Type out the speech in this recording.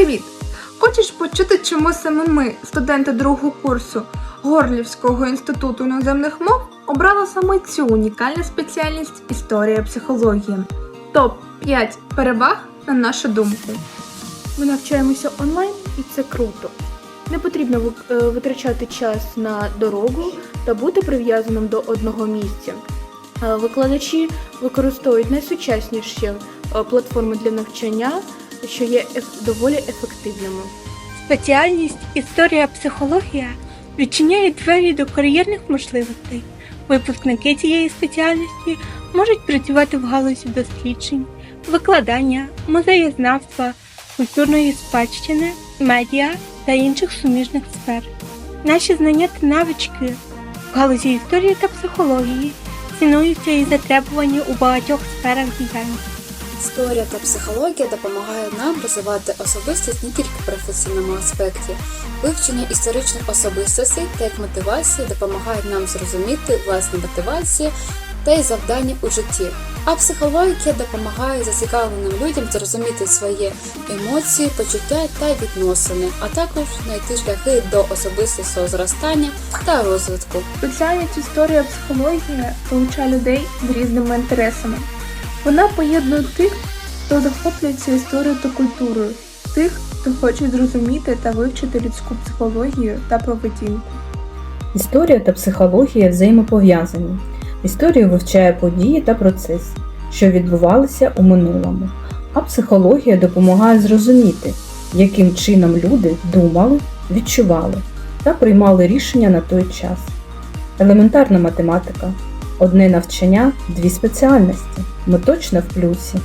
Привіт! Хочеш почути, чому саме ми, студенти другого курсу Горлівського інституту іноземних мов, обрали саме цю унікальну спеціальність історія психології? Топ 5 переваг на нашу думку. Ми навчаємося онлайн і це круто. Не потрібно е, витрачати час на дорогу та бути прив'язаним до одного місця. Е, Викладачі використовують найсучасніші е, платформи для навчання, що є доволі ефективними. Спеціальність історія психологія відчиняє двері до кар'єрних можливостей. Випускники цієї спеціальності можуть працювати в галузі досліджень, викладання, музеєзнавства, культурної спадщини, медіа та інших суміжних сфер. Наші знання та навички в галузі історії та психології цінуються і затребувані у багатьох сферах діяльності. Історія та психологія допомагають нам розвивати особистість не тільки в професійному аспекті. Вивчення історичних особистостей та їх мотивації допомагають нам зрозуміти власні мотивації та й завдання у житті. А психологія допомагає зацікавленим людям зрозуміти свої емоції, почуття та відносини, а також знайти шляхи до особистого зростання та розвитку. Спеціальність історія психологія залучає людей з різними інтересами. Вона поєднує тих, хто захоплюється історією та культурою, тих, хто хоче зрозуміти та вивчити людську психологію та поведінку. Історія та психологія взаємопов'язані. Історія вивчає події та процеси, що відбувалися у минулому, а психологія допомагає зрозуміти, яким чином люди думали, відчували та приймали рішення на той час. Елементарна математика. Одне навчання, дві спеціальності. Ми точно в плюсі.